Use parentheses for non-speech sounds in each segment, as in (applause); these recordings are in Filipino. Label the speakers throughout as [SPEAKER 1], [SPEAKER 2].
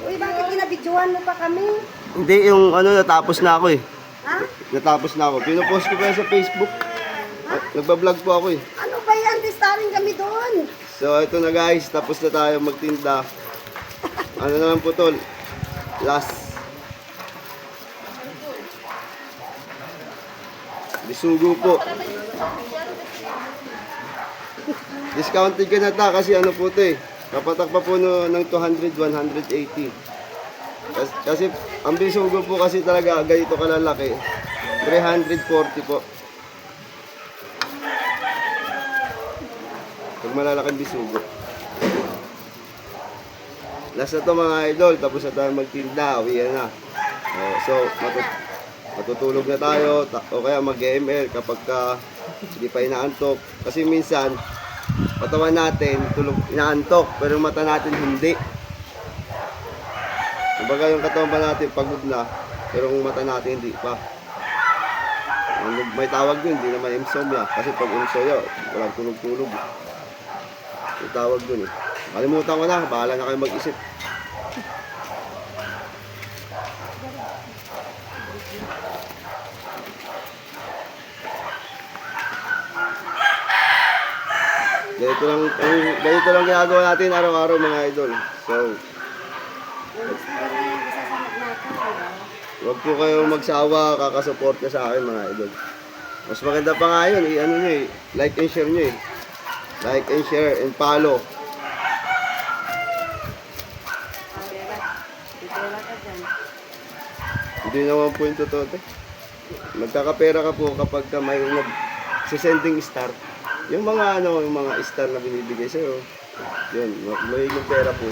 [SPEAKER 1] Uy, bakit kinabidyohan mo pa kami?
[SPEAKER 2] Hindi, yung ano, natapos na ako eh.
[SPEAKER 1] Ha?
[SPEAKER 2] Natapos na ako. Pinopost ko pa yan sa Facebook. Nagbablog po ako eh.
[SPEAKER 1] Ano ba yan? Testarin kami doon.
[SPEAKER 2] So, ito na guys. Tapos na tayo magtinda. Ano naman po to? Last. Bisugo po. Discounted ka na ta kasi ano po to eh. Kapatak pa po no, ng 200, 180. Kasi, kasi ang bisugo po kasi talaga ganito kalalaki. 340 po. Pag malalaking bisugo. Last na to mga idol, tapos na tayo magtinda, uwi na. Oh, so, matut matutulog na tayo, ta- o kaya mag-ML kapag ka hindi pa inaantok. Kasi minsan, katawan natin, tulog, inaantok, pero yung mata natin hindi. Kumbaga yung katawan pa natin pagod na, pero yung mata natin hindi pa. May tawag yun, hindi naman insomnia. Kasi pag insomnia, walang tulog-tulog. May tawag dun eh. Kalimutan ko na, bahala na kayo mag-isip. Ganito lang, ang, ganito lang ginagawa natin araw-araw mga idol. So, Huwag po kayong magsawa, kakasuporta sa akin mga idol. Mas maganda pa nga yun, i-ano nyo eh, like and share nyo eh. Like and share and follow. Hindi naman po yung totoo. Magkakapera ka po kapag ka may nag sending star. Yung mga ano, yung mga star na binibigay sa'yo. Yun, may yung pera po.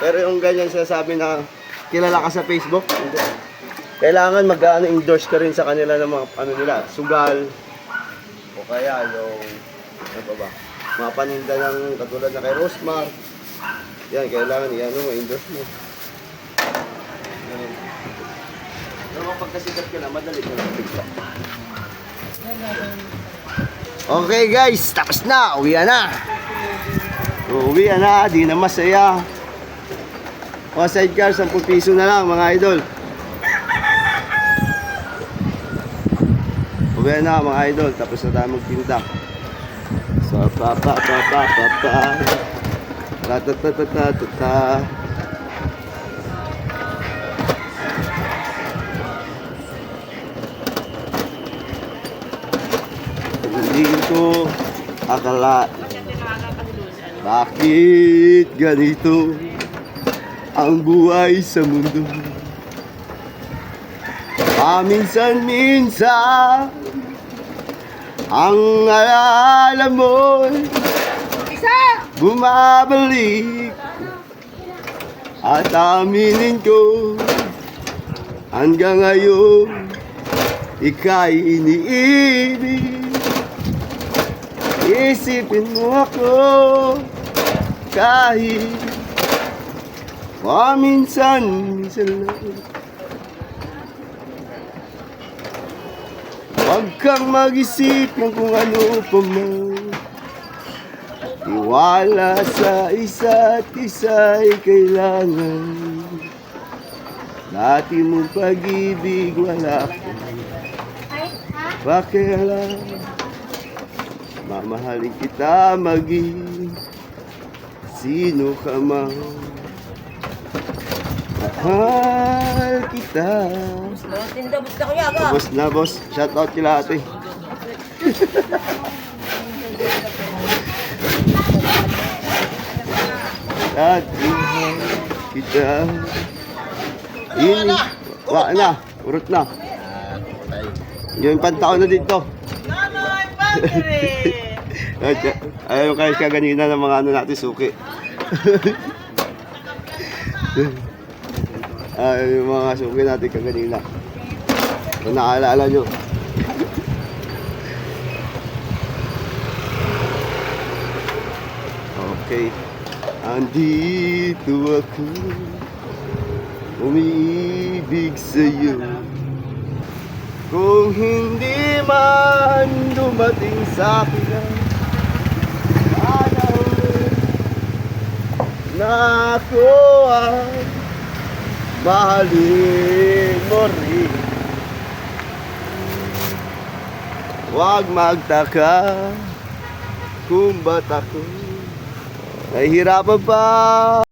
[SPEAKER 2] Pero yung ganyan sinasabi na kilala ka sa Facebook, hindi. Kailangan mag-ano, endorse ka rin sa kanila ng mga ano nila, sugal. O kaya yung, ano pa ba, mga paninda ng katulad na kay Rosmar. Yan, kailangan yan, ano, endorse mo. Pero kapag kasikat ka na, madali ka lang bigla. Okay guys, tapos na, uwi na. Uwi na, di na masaya. O sidecar, 10 piso na lang mga idol. Uwi na mga idol, tapos na tayo magtinda. So, pa pa pa pa pa pa. Ta ta ta ta ta ta akala bakit ganito ang buhay sa mundo? Paminsan-minsan Ang alaala mo Bumabalik. At aminin ko Hanggang ngayon Ika'y iniibig Isipin mo ako Kahit Paminsan, minsan lang. Huwag kang mag-isip ng kung ano pa man. Tiwala sa isa't isa'y kailangan. Dati mong pag-ibig wala ko Pakialam Mamahalin kita maging Sino ka man Mahal kita
[SPEAKER 1] Tinda, basta ko yaga.
[SPEAKER 2] Boss na shout out kila ate. At kita. Ini, wa na, urot na. Yung pantaon na dito. Ay, ayaw kayo siya ganina ng mga ano natin suki. (laughs) Ay, yung mga suki natin kaganina. Kung naaalala nyo. Okay. Andito ako. Umiibig sa'yo. Kung hindi man dumating sa akin ang araw na ako ay mahalin mo rin. Huwag magtaka kung ba't ako nahihirapan pa